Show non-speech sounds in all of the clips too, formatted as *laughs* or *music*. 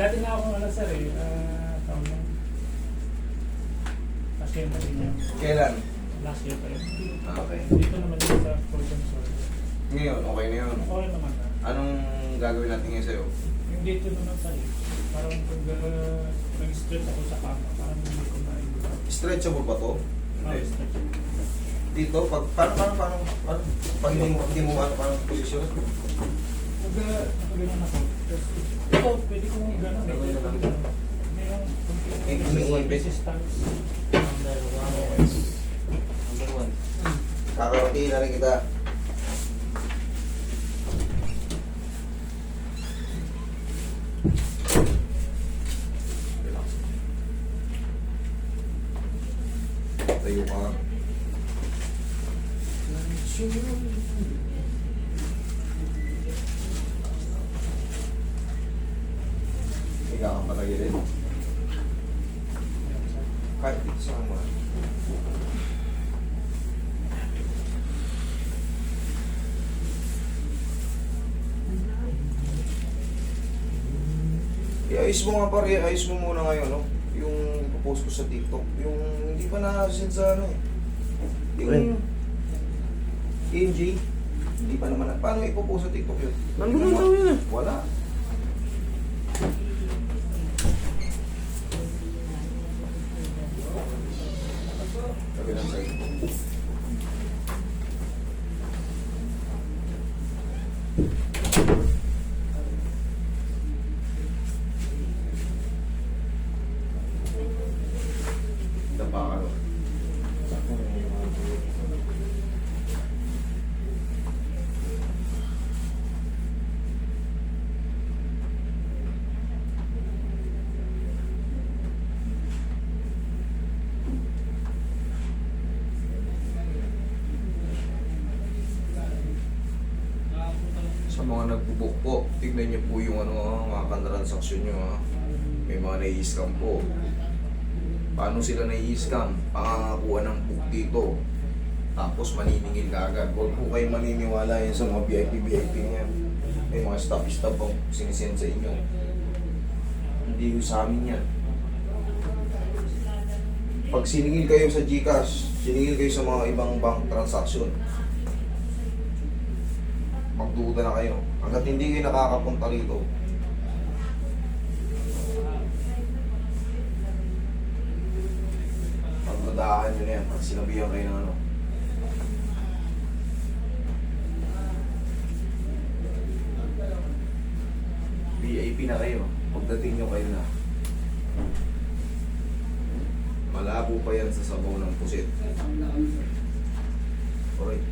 Dati na ako ano sir eh, ah, taon na. Pasyente din yan. Kailan? Last year pa yun. Ah, Okay. Dito naman yun sa Frozen Sol. Ngayon, okay na yun. Okay naman na. Anong gagawin natin ngayon sa'yo? Yung dito naman sa eh, parang pag uh, nag-stretch ako sa kama, parang hindi ko na Stretchable ba to? Hindi. stretch. Dito, pag, paano, paano, paano, paano? Pag hindi mo, hindi mo ano, paano posisyon? Nakaganyan ako, ito, pwede kong gano'n. Mayroong umiingit. resistance. Number one. Number one. Kakarating na kita. Tayo ka. Higa ka patagilid. Kahit dito sa mga. I-ayos mo nga pare, ayos mo muna ngayon, no? Yung ipopost ko sa TikTok. Yung hindi pa na-send sa ano eh. Yung AMG. Hindi pa naman. Paano ipopost sa TikTok yun? Nandun lang daw yun eh. Wala. Mga nagbubuk po, tignan niyo po yung ano, mga transaksyon niyo ha. May mga nai-scam po. Paano sila nai-scam? Pangangakuha ng book dito. Tapos maniningil ka agad. Huwag po kayo maniniwala yan sa mga VIP-VIP niya. May mga staff-staff po sinisend sa inyo. Hindi yung sa amin yan. Pag siningil kayo sa GCash, siningil kayo sa mga ibang bank transaction, magduda na kayo. Hanggat hindi kayo nakakapunta rito, pagdudahan nyo na yan pag sinabihan kayo ng ano. VIP na kayo. Pagdating nyo kayo na. Malabo pa yan sa sabaw ng pusit. Alright.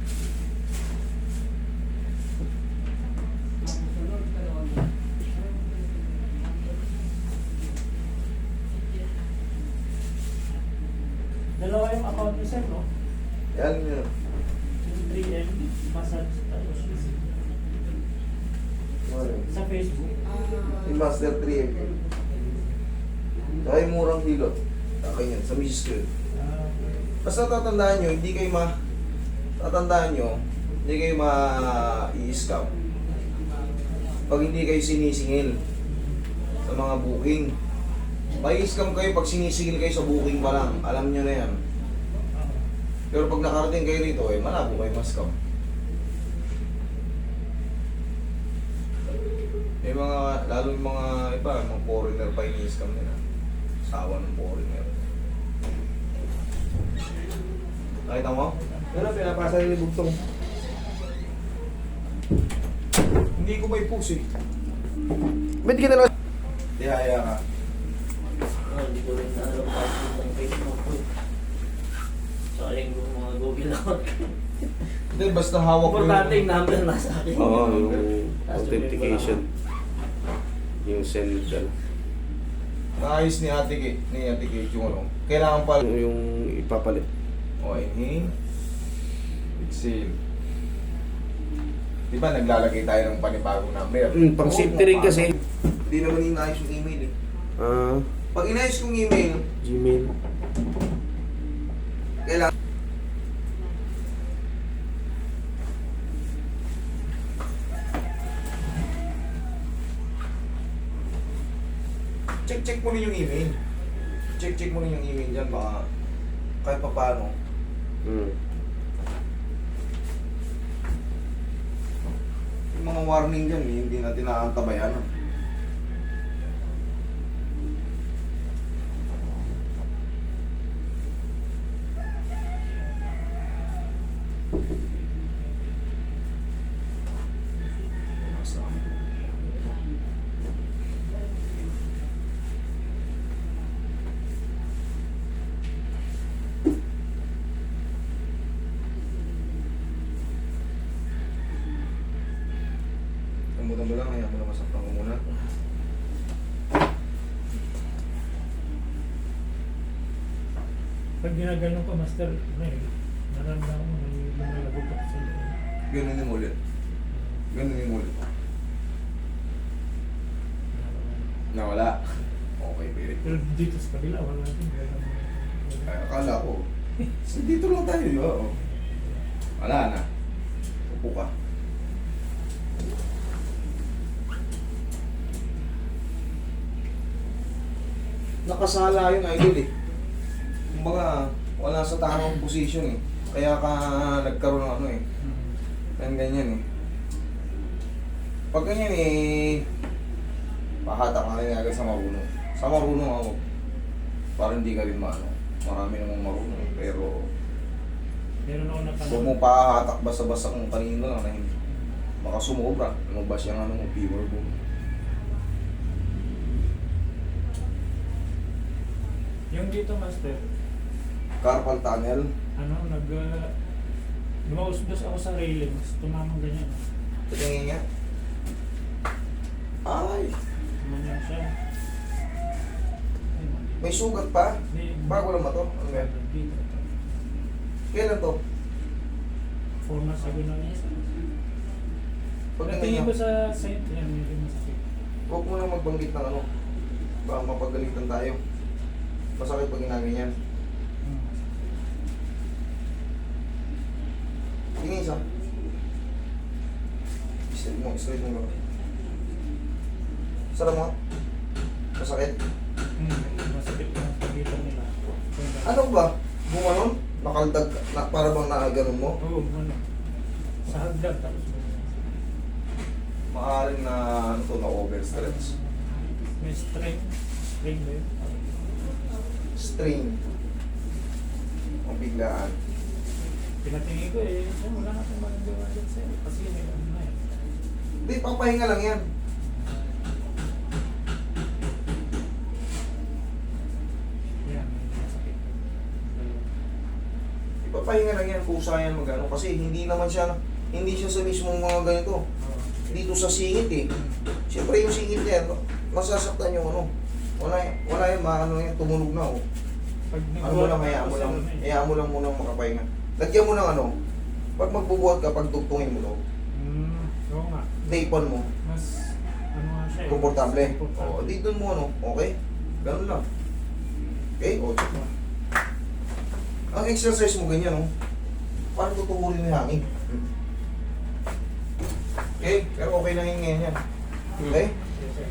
Dalawa yung account ni Sir, no? Yan yun. Yung 3M, massage, tapos sa Facebook. Yung Master 3M yun. Saka yung murang hilot. Akin yan, sa misis ko yun. Basta tatandaan nyo, hindi kayo ma... Tatandaan nyo, hindi kayo ma-i-scam. Pag hindi kayo sinisingil sa mga booking. May-scam kayo pag sinisingil kayo sa booking pa lang. Alam nyo na yan. Pero pag nakarating kayo rito, eh, malabo kayo ma-scam. May mga, lalo yung mga iba, mga foreigner pa ini-scam nila. Sawa ng foreigner. Nakita mo? Ano, pinapasa nila yung bugtong. Hindi ko may pusi. Ba't ka na lang? Dihaya ka. Oh, hindi ko rin alam password ng Facebook ko. Sayang yung mga Google account. *laughs* Hindi, basta hawak mo Importante yung number nasa akin. Oo, yung *laughs* authentication. Yung send ka. Naayos ni Ate Kate, ni Ate Kate yung ano. Kailangan pa... Yung ipapalit. O, inhale. Exhale. Di ba naglalagay tayo ng panibagong number? Mm, pang Oo, safety rin kasi. Hindi naman inaayos yung email eh. Ah, Pag inayos kong email, Gmail. Kailangan... check check mo rin yung email. Check check mo rin yung email dyan, baka kahit pa paano. Hmm. Yung mga warning dyan, eh, hindi natin naaantabayan. Tamutan mo lang, kaya mo na masaktan ko muna. Pag ginaganon ko, master, ano eh, naramdaman mo, may lumalagot ako sa loob. Ganunin mo ulit. Ganunin mo ulit. Nawala. Okay, very Pero dito sa kabila, wala din. Ay, akala ko. *laughs* So, dito lang tayo, di ba? Oh. Wala na. Upo ka. Nakasala yung idol eh. Kumbaga, wala sa tamang position eh. Kaya ka nagkaroon ng ano eh. Yan ganyan eh. Pag ganyan eh, pahatak ka rin agad sa marunong. Sa marunong ako, parang hindi ka rin maano. Marami namang marunong eh, pero Meron ako napanood. huwag mo pahatak basta-basta kung kanino lang na hindi. Baka sumobra, lumabas yung ano mo, fever boom. Yung dito, master, Carpal tunnel, ano, nag... Uh, Lumausdos ako sa railings, tumamang ganyan. tingin nga. Ay, Tumamang siya. may sugat pa. Bago lang ba to? Ano yan? Kailan to? Four months ago na niya. Pag Natingin ko ganyan, sa site, yan, medyo masakit. huwag mo na magbanggit ng ano. Baka mapagalitan tayo. Masakit pag ginaganyan. Hmm. Tingin isa. Straight mo, straight mo. Sarap mo. Masakit. Hmm. Masakit na nila. Ano ba? Bumanon? Nakaldag, na, para bang nakaganon mo? Oo, ano. Sa hagdan, tapos Maaaring na, ano to, na overstretch. may string. String ba yun? Strain. Ang biglaan. Pinatingin ko eh, eh, wala na akong magagawa dyan sa'yo. Kasi may ano na eh. Hindi, papahinga lang yan. Yan, may masakit. Ipapahinga lang yan, kusa yan magano. Kasi hindi naman siya, hindi siya sa mismong mga ganito. Dito sa singit eh. Siyempre yung singit niya, no, masasaktan yung ano. Wala, wala yung maano yan, tumunog na oh. Pag Ano mo lang, hayaan mo lang, hayaan mo lang muna makapahinga. Lagyan mo ng ano, pag magbubuhat ka, pag tugtungin mo to, Hmm, oo nga. daypon mo, Mas, ano nga siya eh. komportable. Komportable. O, dito mo ano, okay? Ganun lang. Okay, o, check mo. Ang exercise mo ganyan, oh. Parang tutuburin mo yung hangin. Okay, pero okay lang yung ngayon yan. Okay? Yes, sir.